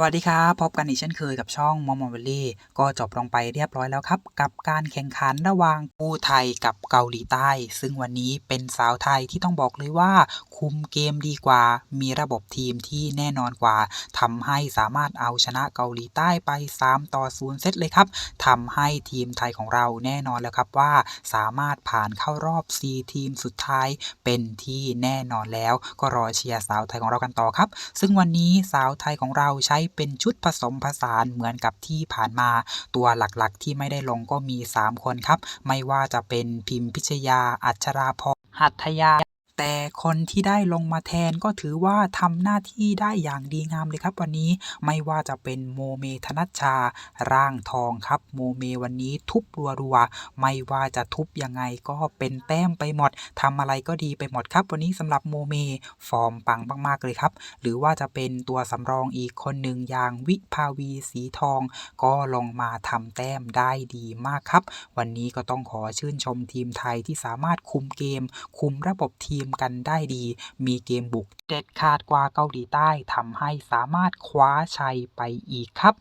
วัสดีครับ พบกันอีกเช่นเคยกับช่องมอมอเวลลี่ก็จบลงไปเรียบร้อยแล้วครับ กับการแข่งขันระหว่างผู้ไทยกับเกาหลีใต้ ซึ่งวันนี้เป็นสาวไทยที่ต้องบอกเลยว่า คุมเกมดีกว่า มีระบบทีมที่แน่นอนกว่าทำให้สามารถเอาชนะเกาหลีใต้ไป 3 ต่อ0เซตเลยครับทำให้ทีมไทยของเราแน่นอนแล้วครับว่า สามารถผ่านเข้ารอบ 4 ทีมสุดท้ายเป็นที่แน่นอนแล้ว ก็รอเชียร์สาวไทยของเรากันต่อครับ ซึ่งวันนี้สาวไทยของเราใช้เป็นชุดผสมผสานเหมือนกับที่ผ่านมา ตัวหลักๆ ที่ไม่ได้ลงก็มี 3 คนครับ ไม่ว่าจะเป็นพิมพิชยา อัชราพรหัตถยา แต่คนที่ได้ลงมาแทนก็ถือว่าทำหน้าที่ได้อย่างดีงามเลยครับ วันนี้ไม่ว่าจะเป็นโมเมธนัชชา ร่างทองครับ โมเมวันนี้ทุบรัวๆไม่ว่าจะทุบยังไงก็เป็นแต้มไปหมดทำอะไรก็ดีไปหมดครับ วันนี้สำหรับโมเมฟอร์มปังมากๆเลยครับ หรือว่าจะเป็นตัวสำรองอีกคนหนึ่งอย่างวิภาวีสีทอง ก็ลงมาทำแต้มได้ดีมากครับ วันนี้ก็ต้องขอชื่นชมทีมไทยที่สามารถคุมเกม คุมระบบทีมกันได้ดี มีเกมบุกเด็ดขาดกว่าเกาหลีใต้ทำให้สามารถคว้าชัยไปอีกครับ